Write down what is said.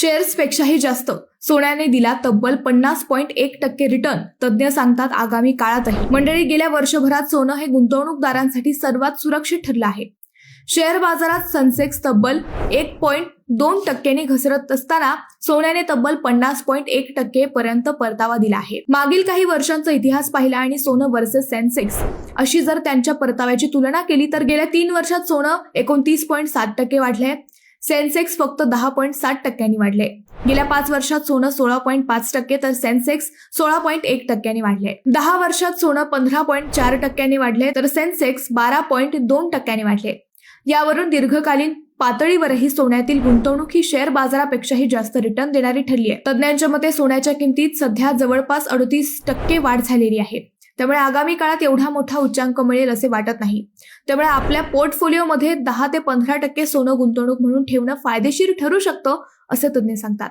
शेअर्सपेक्षाही जास्त. सोन्याने दिला तब्बल पन्नास पॉईंट एक टक्के रिटर्न तज्ज्ञ सांगतात आगामी काळातही. मंडळी गेल्या वर्षभरात सोनं हे गुंतवणूकदारांसाठी सर्वात सुरक्षित ठरलं आहे. शेअर बाजारात सेन्सेक्स तब्बल एक पॉईंट दोन टक्क्यांनी घसरत असताना सोन्याने तब्बल पन्नास पॉईंट एक टक्के पर्यंत परतावा दिला आहे. मागील काही वर्षांचा इतिहास पाहिला आणि सोनं वर्सेस सेन्सेक्स अशी जर त्यांच्या परताव्याची तुलना केली तर गेल्या तीन वर्षात सोनं एकोणतीस पॉईंट सात टक्के वाढले सेन्सेक्स फक्त दहा पॉईंट सात टक्क्यांनी वाढले. गेल्या पाच वर्षात सोनं सोळा पॉईंट पाच टक्के तर सेन्सेक्स सोळा पॉईंट एक टक्क्यांनी वाढले. दहा वर्षात सोनं पंधरा पॉईंट चार टक्क्यांनी वाढले तर सेन्सेक्स बारा पॉईंट दोन टक्क्यांनी वाढले. यावरून दीर्घकालीन पातळीवरही सोन्यातील गुंतवणूक ही शेअर बाजारापेक्षाही जास्त रिटर्न देणारी ठरली आहे. तज्ज्ञांच्या मते सोन्याच्या किमतीत सध्या जवळपास अडतीस टक्के वाढ झालेली आहे. त्यामुळे आगामी काळात एवढा मोठा उच्चांक मिळेल असे वाटत नाही. त्यामुळे आपल्या पोर्टफोलिओमध्ये दहा ते पंधरा टक्के सोनं गुंतवणूक म्हणून ठेवणं फायदेशीर ठरू शकतं असे तज्ज्ञ सांगतात.